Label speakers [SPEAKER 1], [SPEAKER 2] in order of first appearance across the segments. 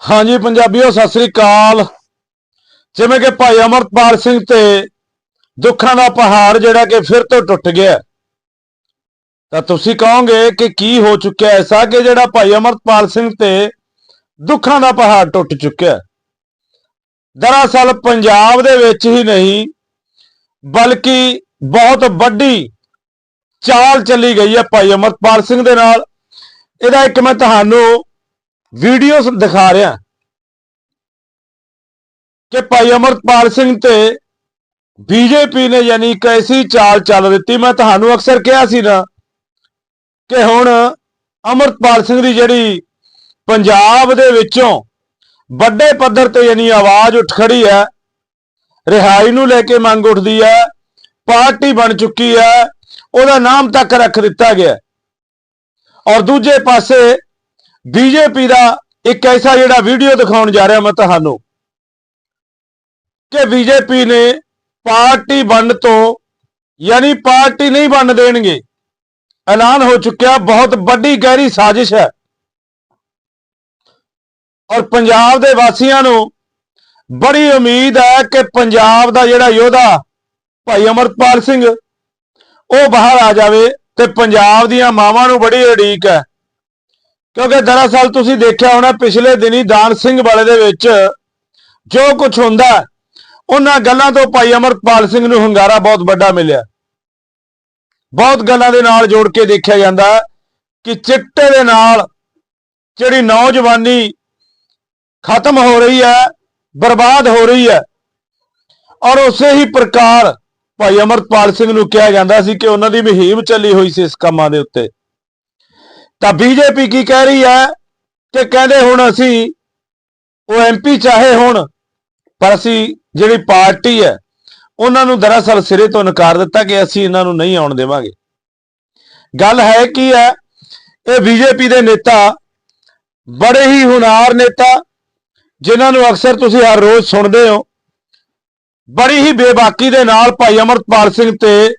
[SPEAKER 1] ਹਾਂਜੀ ਪੰਜਾਬੀਓ, ਸਤਿ ਸ੍ਰੀ ਅਕਾਲ। ਜਿਵੇਂ ਕਿ ਭਾਈ ਅਮਰਪਾਲ ਸਿੰਘ ਤੇ ਦੁੱਖਾਂ ਦਾ ਪਹਾੜ ਜਿਹੜਾ ਕਿ ਫਿਰ ਤੋਂ ਟੁੱਟ ਗਿਆ। ਤਾਂ ਤੁਸੀਂ ਕਹੋਗੇ ਕਿ ਕੀ ਹੋ ਚੁੱਕਿਆ ਐਸਾ ਕਿ ਜਿਹੜਾ ਭਾਈ ਅਮਰਪਾਲ ਸਿੰਘ ਤੇ ਦੁੱਖਾਂ ਦਾ ਪਹਾੜ ਟੁੱਟ ਚੁੱਕਿਆ ਦਰਅਸਲ ਪੰਜਾਬ ਦੇ ਵਿੱਚ ਹੀ ਨਹੀਂ, ਬਲਕਿ ਬਹੁਤ ਵੱਡੀ ਚਾਲ ਚੱਲੀ ਗਈ ਹੈ ਭਾਈ ਅਮਰਪਾਲ ਸਿੰਘ ਦੇ ਨਾਲ। ਇਹਦਾ ਇੱਕ ਮੈਂ ਤੁਹਾਨੂੰ ਵੀਡੀਓ ਦਿਖਾ ਰਿਹਾ। ਕਿ ਭਾਈ ਅਮਰਪਾਲ ਸਿੰਘ ਤੇ ਬੀਜੇਪੀ ਨੇ ਯਾਨੀ ਇੱਕ ਐਸੀ ਚਾਲ ਚੱਲ ਦਿੱਤੀ। ਮੈਂ ਤੁਹਾਨੂੰ ਅਕਸਰ ਕਿਹਾ ਸੀ ਨਾ ਕਿ ਹੁਣ ਅਮਰਪਾਲ ਸਿੰਘ ਦੀ ਜਿਹੜੀ ਪੰਜਾਬ ਦੇ ਵਿੱਚੋਂ ਵੱਡੇ ਪੱਧਰ ਤੇ ਯਾਨੀ ਆਵਾਜ਼ ਉੱਠ ਖੜੀ ਹੈ, ਰਿਹਾਈ ਨੂੰ ਲੈ ਕੇ ਮੰਗ ਉੱਠਦੀ ਹੈ, ਪਾਰਟੀ ਬਣ ਚੁੱਕੀ ਹੈ, ਉਹਦਾ ਨਾਮ ਤੱਕ ਰੱਖ ਦਿੱਤਾ ਗਿਆ। ਔਰ ਦੂਜੇ ਪਾਸੇ ਬੀਜੇਪੀ ਦਾ ਇੱਕ ਐਸਾ ਜਿਹੜਾ ਵੀਡੀਓ ਦਿਖਾਉਣ ਜਾ ਰਿਹਾ ਮੈਂ ਤੁਹਾਨੂੰ ਕਿ ਬੀਜੇਪੀ ਨੇ ਪਾਰਟੀ ਵੰਡ ਤੋਂ, ਯਾਨੀ ਪਾਰਟੀ ਨਹੀਂ ਬਣ ਦੇਣਗੇ, ਐਲਾਨ ਹੋ ਚੁੱਕਿਆ, ਬਹੁਤ ਵੱਡੀ ਗਹਿਰੀ ਸਾਜ਼ਿਸ਼ ਹੈ। ਔਰ ਪੰਜਾਬ ਦੇ ਵਾਸੀਆਂ ਨੂੰ ਬੜੀ ਉਮੀਦ ਹੈ ਕਿ ਪੰਜਾਬ ਦਾ ਜਿਹੜਾ ਯੋਧਾ ਭਾਈ ਅਮਰਪਾਲ ਸਿੰਘ, ਉਹ ਬਾਹਰ ਆ ਜਾਵੇ ਤੇ ਪੰਜਾਬ ਦੀਆਂ ਮਾਵਾਂ ਨੂੰ ਬੜੀ ਉਡੀਕ ਹੈ। ਕਿਉਂਕਿ ਦਰਅਸਲ ਤੁਸੀਂ ਦੇਖਿਆ ਹੋਣਾ ਪਿਛਲੇ ਦਿਨੀ ਦਾਨ ਸਿੰਘ ਵਾਲੇ ਦੇ ਵਿੱਚ ਜੋ ਕੁਝ ਹੁੰਦਾ ਉਹਨਾਂ ਗੱਲਾਂ ਤੋਂ ਭਾਈ ਅਮਰਪਾਲ ਸਿੰਘ ਨੂੰ ਹੰਗਾਰਾ ਬਹੁਤ ਵੱਡਾ ਮਿਲਿਆ। ਬਹੁਤ ਗੱਲਾਂ ਦੇ ਨਾਲ ਜੋੜ ਕੇ ਦੇਖਿਆ ਜਾਂਦਾ ਹੈ ਕਿ ਚਿੱਟੇ ਦੇ ਨਾਲ ਜਿਹੜੀ ਨੌਜਵਾਨੀ ਖਤਮ ਹੋ ਰਹੀ ਹੈ, ਬਰਬਾਦ ਹੋ ਰਹੀ ਹੈ, ਔਰ ਉਸੇ ਹੀ ਪ੍ਰਕਾਰ ਭਾਈ ਅਮਰਪਾਲ ਸਿੰਘ ਨੂੰ ਕਿਹਾ ਜਾਂਦਾ ਸੀ ਕਿ ਉਹਨਾਂ ਦੀ ਮੁਹਿੰਮ ਚੱਲੀ ਹੋਈ ਸੀ ਇਸ ਕੰਮਾਂ ਦੇ ਉੱਤੇ। ਤਾਂ ਬੀਜੇਪੀ ਕੀ ਕਹਿ ਰਹੀ ਹੈ ਕਿ ਕਹਿੰਦੇ ਹੁਣ ਅਸੀਂ ਉਹ ਐਮਪੀ ਚਾਹੇ ਹੁਣ, ਪਰ ਅਸੀਂ ਜਿਹੜੀ ਪਾਰਟੀ ਹੈ, ਉਹਨਾਂ ਨੂੰ ਦਰਅਸਲ ਸਿਰੇ ਤੋਂ ਨਕਾਰ ਦਿੱਤਾ ਕਿ ਅਸੀਂ ਇਹਨਾਂ ਨੂੰ ਨਹੀਂ ਆਉਣ ਦੇਵਾਂਗੇ। ਗੱਲ ਹੈ ਕੀ ਹੈ, ਇਹ ਬੀਜੇਪੀ ਦੇ ਨੇਤਾ ਬੜੇ ਹੀ ਹੁਨਾਰ ਨੇਤਾ, ਜਿਨ੍ਹਾਂ ਨੂੰ ਅਕਸਰ ਤੁਸੀਂ ਹਰ ਰੋਜ਼ ਸੁਣਦੇ ਹੋ, ਬੜੀ ਹੀ ਬੇਬਾਕੀ ਦੇ ਨਾਲ ਭਾਈ ਅਮਰਪਾਲ ਸਿੰਘ ਤੇ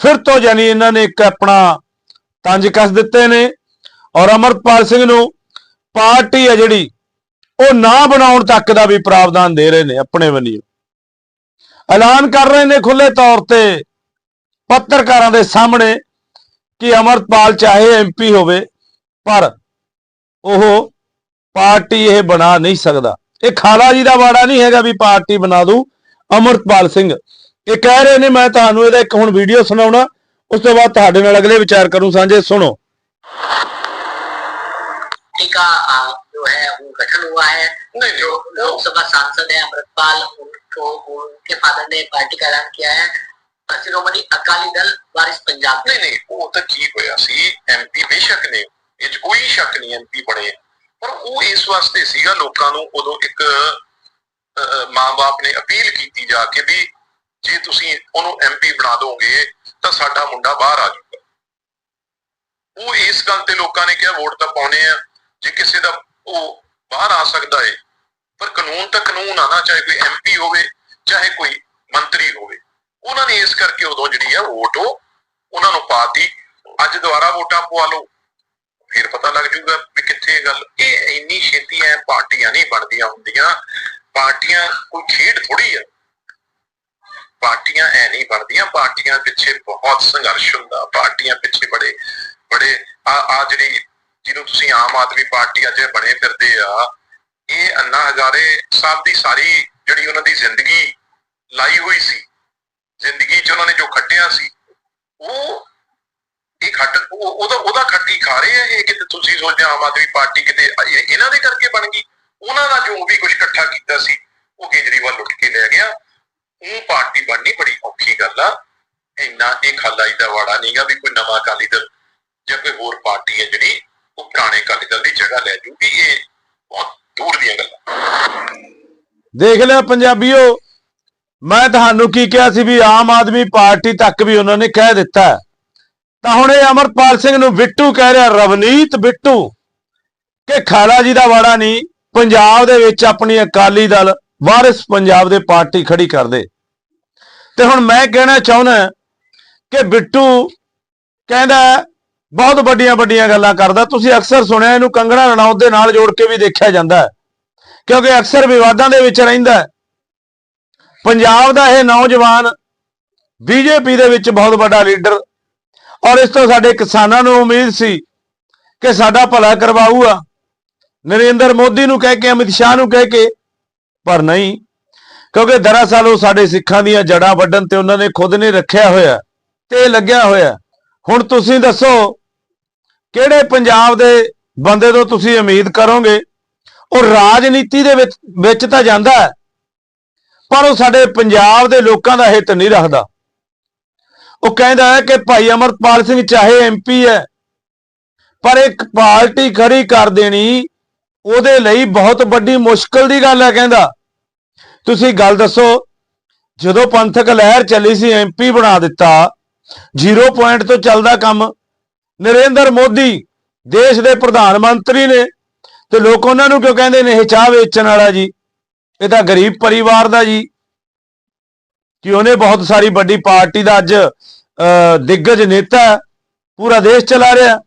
[SPEAKER 1] ਫਿਰ ਤੋਂ ਜਾਨੀ ਇਹਨਾਂ ਨੇ ਇੱਕ ਆਪਣਾ ਤੰਜ ਕੱਸ ਦਿੱਤੇ ਨੇ। ਔਰ ਅਮਰਪਾਲ ਸਿੰਘ ਨੂੰ ਪਾਰਟੀ ਹੈ ਜਿਹੜੀ, ਉਹ ਨਾ ਬਣਾਉਣ ਤੱਕ ਦਾ ਵੀ ਪ੍ਰਾਵਧਾਨ ਦੇ ਰਹੇ ਨੇ ਆਪਣੇ ਵੱਲੋਂ। ਐਲਾਨ ਕਰ ਰਹੇ ਨੇ ਖੁੱਲੇ ਤੌਰ ਤੇ ਪੱਤਰਕਾਰਾਂ ਦੇ ਸਾਹਮਣੇ ਕਿ ਅਮਰਪਾਲ ਚਾਹੇ ਐਮਪੀ ਹੋਵੇ, ਪਰ ਉਹ ਪਾਰਟੀ ਇਹ ਬਣਾ ਨਹੀਂ ਸਕਦਾ। ਇਹ ਖਾਲਾ ਜੀ ਦਾ ਵਾੜਾ ਨਹੀਂ ਹੈਗਾ ਵੀ ਪਾਰਟੀ ਬਣਾ ਦੂ ਅਮਰਪਾਲ ਸਿੰਘ। ਇਹ ਕਹਿ ਰਹੇ ਨੇ, ਮੈਂ ਤੁਹਾਨੂੰ ਇਹਦਾ ਇੱਕ ਹੁਣ ਵੀਡੀਓ ਸੁਣਾਉਣਾ, ਉਸ ਤੋਂ ਬਾਅਦ ਤੁਹਾਡੇ ਨਾਲ ਅਗਲੇ ਵਿਚਾਰ ਕਰੂੰ, ਸਾਂਝੇ ਸੁਣੋ।
[SPEAKER 2] पार्टी का आ, जो है वो गठन हुआ है
[SPEAKER 3] नहीं
[SPEAKER 2] जो
[SPEAKER 3] जो
[SPEAKER 2] लोकसभा सांसद है अमृतपाल उनको उनके फादर ने पार्टी का ऐलान किया है शिरोमणि अकाली दल वारिस पंजाब
[SPEAKER 3] ਨਹੀਂ ਨਹੀਂ ਉਹ ਤਾਂ ਕੀ ਹੋਇਆ ਸੀ ਐਮਪੀ ਬੇਸ਼ੱਕ ਨੇ ਇਹ 'ਚ ਕੋਈ ਸ਼ੱਕ ਨਹੀਂ ਐਮਪੀ ਬਣੇ ਪਰ ਉਹ ਇਸ ਵਾਸਤੇ ਸੀਗਾ ਲੋਕਾਂ ਨੂੰ ਉਦੋਂ ਇੱਕ ਮਾਂ-ਬਾਪ ਨੇ ਅਪੀਲ ਕੀਤੀ ਜਾ ਕੇ ਵੀ ਜੇ ਤੁਸੀਂ ਉਹਨੂੰ ਐਮਪੀ ਬਣਾ ਦੋਗੇ ਤਾਂ ਸਾਡਾ ਮੁੰਡਾ ਬਾਹਰ ਆ ਜਾਊਗਾ ਉਹ ਇਸ ਗੱਲ ਤੇ ਲੋਕਾਂ ਨੇ ਕਿਹਾ ਵੋਟ ਤਾਂ ਪਾਉਣੇ ਆ ਜੇ ਕਿਸੇ ਦਾ ਉਹ ਬਾਹਰ ਆ ਸਕਦਾ ਏ, ਪਰ ਕਾਨੂੰਨ ਤਾਂ ਕਾਨੂੰਨ ਆ ਨਾ, ਚਾਹੇ ਕੋਈ ਐਮਪੀ ਹੋਵੇ, ਚਾਹੇ ਕੋਈ ਮੰਤਰੀ ਹੋਵੇ। ਉਹਨਾਂ ਨੇ ਇਸ ਕਰਕੇ ਉਦੋਂ ਜਿਹੜੀ ਆ ਵੋਟ ਉਹਨਾਂ ਨੂੰ ਪਾਤੀ। ਅੱਜ ਦੁਬਾਰਾ ਵੋਟਾਂ ਪਵਾ ਲਓ। ਫਿਰ ਪਤਾ ਲੱਗ ਜੂਗਾ ਵੀ ਕਿੱਥੇ ਗੱਲ। ਇਹ ਇੰਨੀ ਛੇਤੀ ਐ ਪਾਰਟੀਆਂ ਨਹੀਂ ਬਣਦੀਆਂ ਹੁੰਦੀਆਂ। ਪਾਰਟੀਆਂ ਕੋਈ ਖੇਡ ਥੋੜੀ ਆ। ਪਾਰਟੀਆਂ ਐ ਨਹੀਂ ਬਣਦੀਆਂ। ਪਾਰਟੀਆਂ ਪਿੱਛੇ ਬਹੁਤ ਸੰਘਰਸ਼ ਹੁੰਦਾ। ਪਾਰਟੀਆਂ ਪਿੱਛੇ ਬੜੇ ਬੜੇ ਆ ਆ ਜਿਹੜੀ ਜਿਹਨੂੰ ਤੁਸੀਂ ਆਮ ਆਦਮੀ ਪਾਰਟੀ ਅੱਜ ਬਣੇ ਫਿਰਦੇ ਆ, ਇਹ ਅੰਨਾ ਹਜ਼ਾਰੇ ਸਾਹਿਬ ਦੀ ਸਾਰੀ ਜਿਹੜੀ ਉਹਨਾਂ ਦੀ ਜ਼ਿੰਦਗੀ ਲਾਈ ਹੋਈ ਸੀ, ਜ਼ਿੰਦਗੀ 'ਚ ਉਹਨਾਂ ਨੇ ਜੋ ਖੱਟਿਆ ਸੀ, ਉਹ ਇਹ ਖੱਟ ਉਹਦਾ ਉਹਦਾ ਖੱਟੀ ਖਾ ਰਹੇ ਆ ਇਹ, ਕਿਤੇ ਤੁਸੀਂ ਸੋਚਦੇ ਆਮ ਆਦਮੀ ਪਾਰਟੀ ਕਿਤੇ ਇਹਨਾਂ ਦੇ ਕਰਕੇ ਬਣ ਗਈ, ਉਹਨਾਂ ਦਾ ਜੋ ਵੀ ਕੁਝ ਇਕੱਠਾ ਕੀਤਾ ਸੀ, ਉਹ ਕੇਜਰੀਵਾਲ ਲੁੱਟ ਕੇ ਲੈ ਗਿਆ। ਉਹ ਪਾਰਟੀ ਬਣਨੀ ਬੜੀ ਔਖੀ ਗੱਲ ਆ, ਇੰਨਾ ਇਹ ਖਾਲਾ ਦਾ ਵਾੜਾ ਨਹੀਂਗਾ ਵੀ ਕੋਈ ਨਵਾਂ ਅਕਾਲੀ ਦਲ ਜਾਂ ਕੋਈ ਹੋਰ ਪਾਰਟੀ ਹੈ ਜਿਹੜੀ ਉਹ ਪੁਰਾਣੇ ਅਕਾਲੀ ਦਲ ਦੀ ਜਗ੍ਹਾ ਲੈ ਜੂਗੀ ਇਹ ਬਹੁਤ ਦੂਰ ਦੀਆਂ ਗੱਲਾਂ।
[SPEAKER 1] ਦੇਖ ਲਿਆ ਪੰਜਾਬੀਓ, ਮੈਂ ਤੁਹਾਨੂੰ ਕੀ ਕਿਹਾ ਸੀ ਵੀ ਆਮ ਆਦਮੀ ਪਾਰਟੀ ਤੱਕ ਵੀ ਉਹਨਾਂ ਨੇ ਕਹਿ ਦਿੱਤਾ ਤਾਂ ਹੁਣ ਇਹ ਅਮਰਪਾਲ ਸਿੰਘ ਨੂੰ ਬਿੱਟੂ ਕਹਿ ਰਿਹਾ, ਰਵਨੀਤ ਬਿੱਟੂ, ਕਿ ਖਾਲਾ ਜੀ ਦਾ ਵਾੜਾ ਨਹੀਂ, ਪੰਜਾਬ ਦੇ ਵਿੱਚ ਆਪਣੀ ਅਕਾਲੀ ਦਲ, ਵਾਰਿਸ ਪੰਜਾਬ ਦੇ ਪਾਰਟੀ ਖੜੀ ਕਰ ਦੇ। ਤੇ ਹੁਣ ਮੈਂ ਕਹਿਣਾ ਚਾਹੁੰਦਾ ਕਿ ਬਿੱਟੂ ਕਹਿੰਦਾ ਬਹੁਤ ਵੱਡੀਆਂ ਵੱਡੀਆਂ ਗੱਲਾਂ ਕਰਦਾ। ਤੁਸੀਂ ਅਕਸਰ ਸੁਣਿਆ ਇਹਨੂੰ ਕੰਗਣਾ ਰਣੌਤ ਦੇ ਨਾਲ ਜੋੜ ਕੇ ਵੀ ਦੇਖਿਆ ਜਾਂਦਾ ਹੈ। ਕਿਉਂਕਿ ਅਕਸਰ ਵਿਵਾਦਾਂ ਦੇ ਵਿੱਚ ਰਹਿੰਦਾ ਪੰਜਾਬ ਦਾ ਇਹ ਨੌਜਵਾਨ ਬੀਜੇਪੀ ਦੇ ਵਿੱਚ ਬਹੁਤ ਵੱਡਾ ਲੀਡਰ। ਔਰ ਇਸ ਤੋਂ ਸਾਡੇ ਕਿਸਾਨਾਂ ਨੂੰ ਉਮੀਦ ਸੀ ਕਿ ਸਾਡਾ ਭਲਾ ਕਰਵਾਊਗਾ। ਨਰਿੰਦਰ ਮੋਦੀ ਨੂੰ ਕਹਿ ਕੇ, ਅਮਿਤ ਸ਼ਾਹ ਨੂੰ ਕਹਿ ਕੇ, ਪਰ ਨਹੀਂ। ਕਿਉਂਕਿ ਦਰਅਸਲ ਉਹ ਸਾਡੇ ਸਿੱਖਾਂ ਦੀਆਂ ਜੜਾਂ ਵੱਢਣ ਤੇ ਉਹਨਾਂ ਨੇ ਖੁਦ ਨੇ ਰੱਖਿਆ ਹੋਇਆ ਤੇ ਇਹ ਲੱਗਿਆ ਹੋਇਆ ਹੁਣ ਤੁਸੀਂ ਦੱਸੋ, ਕਿਹੜੇ ਪੰਜਾਬ ਦੇ ਬੰਦੇ ਤੋਂ ਤੁਸੀਂ ਉਮੀਦ ਕਰੋਗੇ? ਉਹ ਰਾਜਨੀਤੀ ਦੇ ਵਿੱਚ ਵਿੱਚ ਤਾਂ ਜਾਂਦਾ ਪਰ ਉਹ ਸਾਡੇ ਪੰਜਾਬ ਦੇ ਲੋਕਾਂ ਦਾ ਹਿੱਤ ਨਹੀਂ ਰੱਖਦਾ। ਉਹ ਕਹਿੰਦਾ ਹੈ ਕਿ ਭਾਈ ਅਮਰਪਾਲ ਸਿੰਘ ਚਾਹੇ ਐਮਪੀ ਹੈ, ਪਰ ਇੱਕ ਪਾਰਟੀ ਖੜੀ ਕਰ ਦੇਣੀ, ਉਹਦੇ ਲਈ ਬਹੁਤ ਵੱਡੀ ਮੁਸ਼ਕਲ ਦੀ ਗੱਲ ਹੈ, ਕਹਿੰਦਾ। ਤੁਸੀਂ ਗੱਲ ਦੱਸੋ, ਜਦੋਂ ਪੰਥਕ ਲਹਿਰ ਚੱਲੀ ਸੀ ਐਮਪੀ ਬਣਾ ਦਿੱਤਾ ਜ਼ੀਰੋ ਪੁਆਇੰਟ ਤੋਂ ਚੱਲਦਾ ਕੰਮ। ਨਰਿੰਦਰ ਮੋਦੀ ਦੇਸ਼ ਦੇ ਪ੍ਰਧਾਨ ਮੰਤਰੀ ਨੇ ਤੇ ਲੋਕ ਉਹਨਾਂ ਨੂੰ ਕਿਉਂ ਕਹਿੰਦੇ ਨੇ ਇਹ ਚਾਹ ਵੇਚਣ ਵਾਲਾ ਜੀ ਇਹ ਤਾਂ ਗਰੀਬ ਪਰਿਵਾਰ ਦਾ ਜੀ। ਕਿ ਉਹਨੇ ਬਹੁਤ ਸਾਰੀ ਵੱਡੀ ਪਾਰਟੀ ਦਾ ਅੱਜ ਅਹ, ਦਿੱਗਜ ਨੇਤਾ ਹੈ, ਪੂਰਾ ਦੇਸ਼ ਚਲਾ ਰਿਹਾ।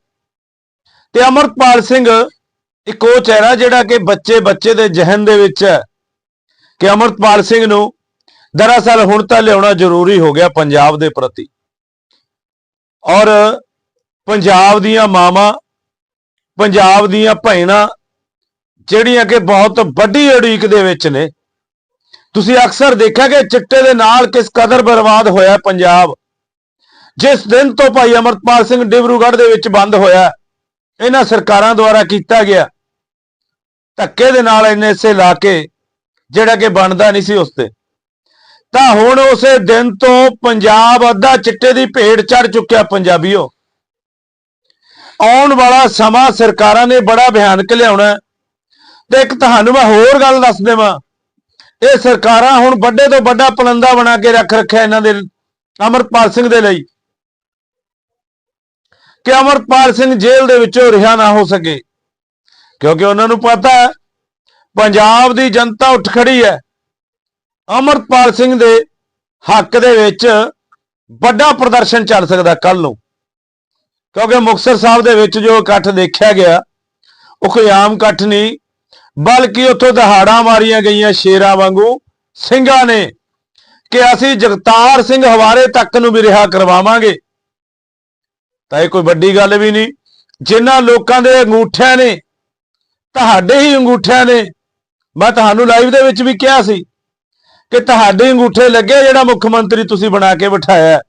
[SPEAKER 1] ਤੇ ਅਮਰਪਾਲ ਸਿੰਘ ਇੱਕ ਉਹ ਚਿਹਰਾ ਜਿਹੜਾ ਕਿ ਬੱਚੇ ਬੱਚੇ ਦੇ ਜ਼ਿਹਨ ਦੇ ਵਿੱਚ ਹੈ ਕਿ ਅਮਰਪਾਲ ਸਿੰਘ ਨੂੰ ਦਰਅਸਲ ਹੁਣ ਤਾਂ ਲਿਆਉਣਾ ਜ਼ਰੂਰੀ ਹੋ ਗਿਆ ਪੰਜਾਬ ਦੇ ਪ੍ਰਤੀ। ਔਰ ਪੰਜਾਬ ਦੀਆਂ ਮਾਵਾਂ, ਪੰਜਾਬ ਦੀਆਂ ਭੈਣਾਂ, ਜਿਹੜੀਆਂ ਕਿ ਬਹੁਤ ਵੱਡੀ ਉਡੀਕ ਦੇ ਵਿੱਚ ਨੇ, ਤੁਸੀਂ ਅਕਸਰ ਦੇਖਿਆ ਕਿ ਚਿੱਟੇ ਦੇ ਨਾਲ ਕਿਸ ਕਦਰ ਬਰਬਾਦ ਹੋਇਆ ਪੰਜਾਬ। ਜਿਸ ਦਿਨ ਤੋਂ ਭਾਈ ਅਮਰਪਾਲ ਸਿੰਘ ਡਿਬਰੂਗੜ੍ਹ ਦੇ ਵਿੱਚ ਬੰਦ ਹੋਇਆ ਇਹਨਾਂ ਸਰਕਾਰਾਂ ਦੁਆਰਾ ਕੀਤਾ ਗਿਆ। ਧੱਕੇ ਦੇ ਨਾਲ ਐਨਐਸਏ ਲਾ ਕੇ ਜਿਹੜਾ ਕਿ ਬਣਦਾ ਨਹੀਂ ਸੀ ਉਸ ਤੇ। ਤਾਂ ਹੁਣ ਉਸੇ ਦਿਨ ਤੋਂ ਪੰਜਾਬ ਅੱਧਾ ਚਿੱਟੇ ਦੀ ਭੇਡ ਚੜ ਚੁੱਕਿਆ ਪੰਜਾਬੀਓ। ਆਉਣ ਵਾਲਾ ਸਮਾਂ ਸਰਕਾਰਾਂ ਨੇ ਬੜਾ ਭਿਆਨਕ ਲਿਆਉਣਾ ਤੇ ਇੱਕ ਤੁਹਾਨੂੰ ਮੈਂ ਹੋਰ ਗੱਲ ਦੱਸ ਦੇਵਾਂ। ਇਹ ਸਰਕਾਰਾਂ ਹੁਣ ਵੱਡੇ ਤੋਂ ਵੱਡਾ ਪਲੰਦਾ ਬਣਾ ਕੇ ਰੱਖ ਰੱਖਿਆ ਇਹਨਾਂ ਦੇ ਅਮਰਪਾਲ ਸਿੰਘ ਦੇ ਲਈ। ਕਿ ਅਮਰਪਾਲ ਸਿੰਘ ਜੇਲ੍ਹ ਦੇ ਵਿੱਚੋਂ ਰਿਹਾ ਨਾ ਹੋ ਸਕੇ। ਕਿਉਂਕਿ ਉਹਨਾਂ ਨੂੰ ਪਤਾ ਹੈ, ਪੰਜਾਬ ਦੀ ਜਨਤਾ ਉੱਠ ਖੜੀ ਹੈ। ਅਮਰਪਾਲ ਸਿੰਘ ਦੇ ਹੱਕ ਦੇ ਵਿੱਚ ਵੱਡਾ ਪ੍ਰਦਰਸ਼ਨ ਚੱਲ ਸਕਦਾ ਕੱਲ ਨੂੰ। ਕਿਉਂਕਿ ਮੁਕਤਸਰ ਸਾਹਿਬ ਦੇ ਵਿੱਚ ਜੋ ਇਕੱਠ ਦੇਖਿਆ ਗਿਆ, ਉਹ ਕੋਈ ਆਮ ਇਕੱਠ ਨਹੀਂ, ਬਲਕਿ ਉੱਥੋਂ ਦਹਾੜਾਂ ਮਾਰੀਆਂ ਗਈਆਂ ਸ਼ੇਰਾਂ ਵਾਂਗੂ ਸਿੰਘਾਂ ਨੇ ਕਿ ਅਸੀਂ ਜਗਤਾਰ ਸਿੰਘ ਹਵਾਰੇ ਤੱਕ ਨੂੰ ਵੀ ਰਿਹਾ ਕਰਵਾਵਾਂਗੇ। ਤਾਂ ਇਹ ਕੋਈ ਵੱਡੀ ਗੱਲ ਵੀ ਨਹੀਂ। ਜਿਨ੍ਹਾਂ ਲੋਕਾਂ ਦੇ ਅੰਗੂਠਿਆਂ ਨੇ, ਤੁਹਾਡੇ ਹੀ ਅੰਗੂਠਿਆਂ ਨੇ, ਮੈਂ ਤੁਹਾਨੂੰ ਲਾਈਵ ਦੇ ਵਿੱਚ ਵੀ ਕਿਹਾ ਸੀ ਕਿ ਤੁਹਾਡੇ ਅੰਗੂਠੇ ਲੱਗੇ ਜਿਹੜਾ ਮੁੱਖ ਮੰਤਰੀ ਤੁਸੀਂ ਬਣਾ ਕੇ ਬਿਠਾਇਆ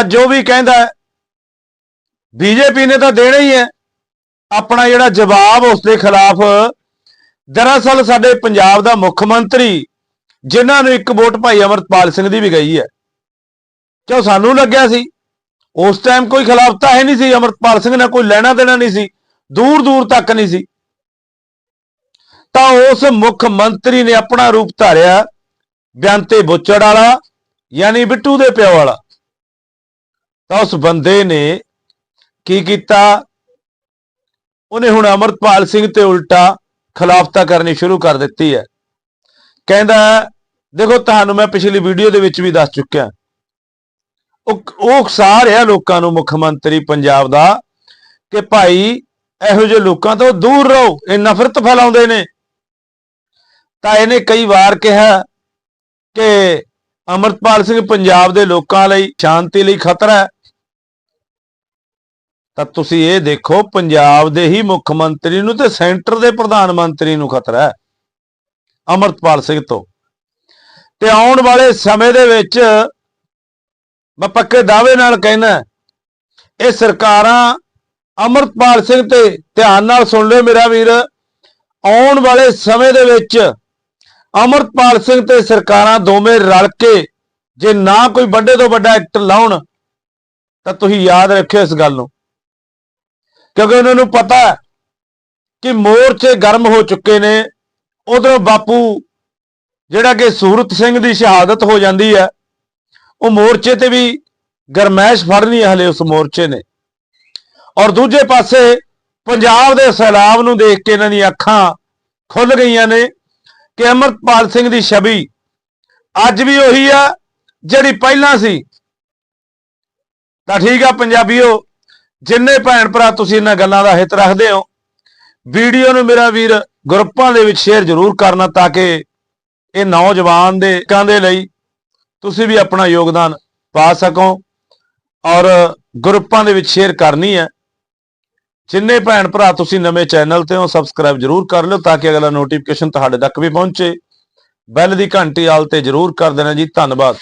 [SPEAKER 1] ਅੱਜ ਜੋ ਵੀ ਕਹਿੰਦਾ ਬੀਜੇਪੀ ਨੇ ਤਾਂ ਦੇਣਾ ਹੀ ਹੈ। ਆਪਣਾ ਜਿਹੜਾ ਜਵਾਬ ਉਸ ਦੇ ਖਿਲਾਫ, ਦਰਅਸਲ ਸਾਡੇ ਪੰਜਾਬ ਦਾ ਮੁੱਖ ਮੰਤਰੀ, ਜਿਨ੍ਹਾਂ ਨੂੰ ਇੱਕ ਵੋਟ ਭਾਈ ਅਮਰਪਾਲ ਸਿੰਘ ਦੀ ਵੀ ਗਈ ਹੈ। ਕਿਉਂ ਸਾਨੂੰ ਲੱਗਿਆ ਸੀ? ਉਸ ਟਾਈਮ ਕੋਈ ਖਿਲਾਫਤਾ ਹੈ ਨਹੀਂ ਸੀ, ਅਮਰਪਾਲ ਸਿੰਘ ਨਾਲ ਕੋਈ ਲੈਣਾ ਦੇਣਾ ਨਹੀਂ ਸੀ ਦੂਰ ਦੂਰ ਤੱਕ ਨਹੀਂ ਸੀ। ਤਾਂ ਉਸ ਮੁੱਖ ਮੰਤਰੀ ਨੇ ਆਪਣਾ ਰੂਪ ਧਾਰਿਆ ਬਿਆੰਤੇ ਬੁੱਚੜ ਵਾਲਾ, ਯਾਨੀ ਬਿੱਟੂ ਦੇ ਪਿਓ ਵਾਲਾ। ਤਾਂ ਉਸ ਬੰਦੇ ਨੇ ਕੀ ਕੀਤਾ? ਉਹਨੇ ਹੁਣ ਅਮਰਪਾਲ ਸਿੰਘ ਤੇ ਉਲਟਾ ਖਿਲਾਫਤਾ ਕਰਨੀ ਸ਼ੁਰੂ ਕਰ ਦਿੱਤੀ ਹੈ। ਕਹਿੰਦਾ, ਦੇਖੋ, ਤੁਹਾਨੂੰ ਮੈਂ ਪਿਛਲੀ ਵੀਡੀਓ ਦੇ ਵਿੱਚ ਵੀ ਦੱਸ ਚੁੱਕਿਆ। ਉਹ ਉਹ ਉਕਸਾ ਰਿਹਾ ਲੋਕਾਂ ਨੂੰ ਮੁੱਖ ਮੰਤਰੀ ਪੰਜਾਬ ਦਾ ਕਿ ਭਾਈ, ਇਹੋ ਜਿਹੇ ਲੋਕਾਂ ਤੋਂ ਦੂਰ ਰਹੋ। ਇਹ ਨਫ਼ਰਤ ਫੈਲਾਉਂਦੇ ਨੇ। ਤਾਂ ਇਹਨੇ ਕਈ ਵਾਰ ਕਿਹਾ ਕਿ ਅਮਰਪਾਲ ਸਿੰਘ ਪੰਜਾਬ ਦੇ ਲੋਕਾਂ ਲਈ ਸ਼ਾਂਤੀ ਲਈ ਖਤਰਾ ਹੈ। ਤਾਂ ਤੁਸੀਂ ਇਹ ਦੇਖੋ, ਪੰਜਾਬ ਦੇ ਹੀ ਮੁੱਖ ਮੰਤਰੀ ਨੂੰ ਤੇ ਸੈਂਟਰ ਦੇ ਪ੍ਰਧਾਨ ਮੰਤਰੀ ਨੂੰ ਖਤਰਾ ਹੈ ਅਮਰਪਾਲ ਸਿੰਘ ਤੋਂ। ਤੇ ਆਉਣ ਵਾਲੇ ਸਮੇਂ ਦੇ ਵਿੱਚ ਮੈਂ ਪੱਕੇ ਦਾਅਵੇ ਨਾਲ ਕਹਿਣਾ ਇਹ ਸਰਕਾਰਾਂ ਅਮਰਪਾਲ ਸਿੰਘ ਤੇ ਧਿਆਨ ਨਾਲ ਸੁਣ ਲਿਓ ਮੇਰਾ ਵੀਰ, ਆਉਣ ਵਾਲੇ ਸਮੇਂ ਦੇ ਵਿੱਚ ਅਮਰਪਾਲ ਸਿੰਘ ਤੇ ਸਰਕਾਰਾਂ ਦੋਵੇਂ ਰਲ ਕੇ ਜੇ ਨਾ ਕੋਈ ਵੱਡੇ ਤੋਂ ਵੱਡਾ ਐਕਟ ਲਾਉਣ, ਤਾਂ ਤੁਸੀਂ ਯਾਦ ਰੱਖਿਓ ਇਸ ਗੱਲ ਨੂੰ। ਕਿਉਂਕਿ ਉਹਨਾਂ ਨੂੰ ਪਤਾ ਕਿ ਮੋਰਚੇ ਗਰਮ ਹੋ ਚੁੱਕੇ ਨੇ, ਉਧਰੋਂ ਬਾਪੂ ਜਿਹੜਾ ਕਿ ਸੂਰਤ ਸਿੰਘ ਦੀ ਸ਼ਹਾਦਤ ਹੋ ਜਾਂਦੀ ਹੈ, ਉਹ ਮੋਰਚੇ ਤੇ ਵੀ ਗਰਮੈਸ਼ ਫੜਨੀ ਹੈ ਹਲੇ ਉਸ ਮੋਰਚੇ ਨੇ। ਔਰ ਦੂਜੇ ਪਾਸੇ ਪੰਜਾਬ ਦੇ ਸੈਲਾਬ ਨੂੰ ਦੇਖ ਕੇ ਇਹਨਾਂ ਦੀਆਂ ਅੱਖਾਂ ਖੁੱਲ ਗਈਆਂ ਨੇ ਕਿ ਅਮਰਪਾਲ ਸਿੰਘ ਦੀ ਛਵੀ ਅੱਜ ਵੀ ਉਹੀ ਆ, ਜਿਹੜੀ ਪਹਿਲਾਂ ਸੀ। ਤਾਂ ਠੀਕ ਆ ਪੰਜਾਬੀਓ, ਜਿੰਨੇ ਭੈਣ ਭਰਾ ਤੁਸੀਂ ਇਹਨਾਂ ਗੱਲਾਂ ਦਾ ਹਿੱਤ ਰੱਖਦੇ ਹੋ, ਵੀਡੀਓ ਨੂੰ ਮੇਰਾ ਵੀਰ ਗਰੁੱਪਾਂ ਦੇ ਵਿੱਚ ਸ਼ੇਅਰ ਜ਼ਰੂਰ ਕਰਨਾ ਤਾਂ ਕਿ ਇਹ ਨੌਜਵਾਨ ਦੇ ਕਾਂ ਦੇ ਲਈ ਤੁਸੀਂ ਵੀ ਆਪਣਾ ਯੋਗਦਾਨ ਪਾ ਸਕੋ ਔਰ ਗਰੁੱਪਾਂ ਦੇ ਵਿੱਚ ਸ਼ੇਅਰ ਕਰਨੀ ਹੈ। ਜਿੰਨੇ ਭੈਣ ਭਰਾ ਤੁਸੀਂ ਨਵੇਂ ਚੈਨਲ ਤੇ ਹੋ ਸਬਸਕ੍ਰਾਈਬ ਜ਼ਰੂਰ ਕਰ ਲਿਓ ਤਾਂ ਕਿ ਅਗਲਾ ਨੋਟੀਫਿਕੇਸ਼ਨ ਤੁਹਾਡੇ ਤੱਕ ਵੀ ਪਹੁੰਚੇ। ਬੈਲ ਦੀ ਘੰਟੀ ਆਲ ਤੇ ਜ਼ਰੂਰ ਕਰ ਦੇਣਾ ਜੀ। ਧੰਨਵਾਦ।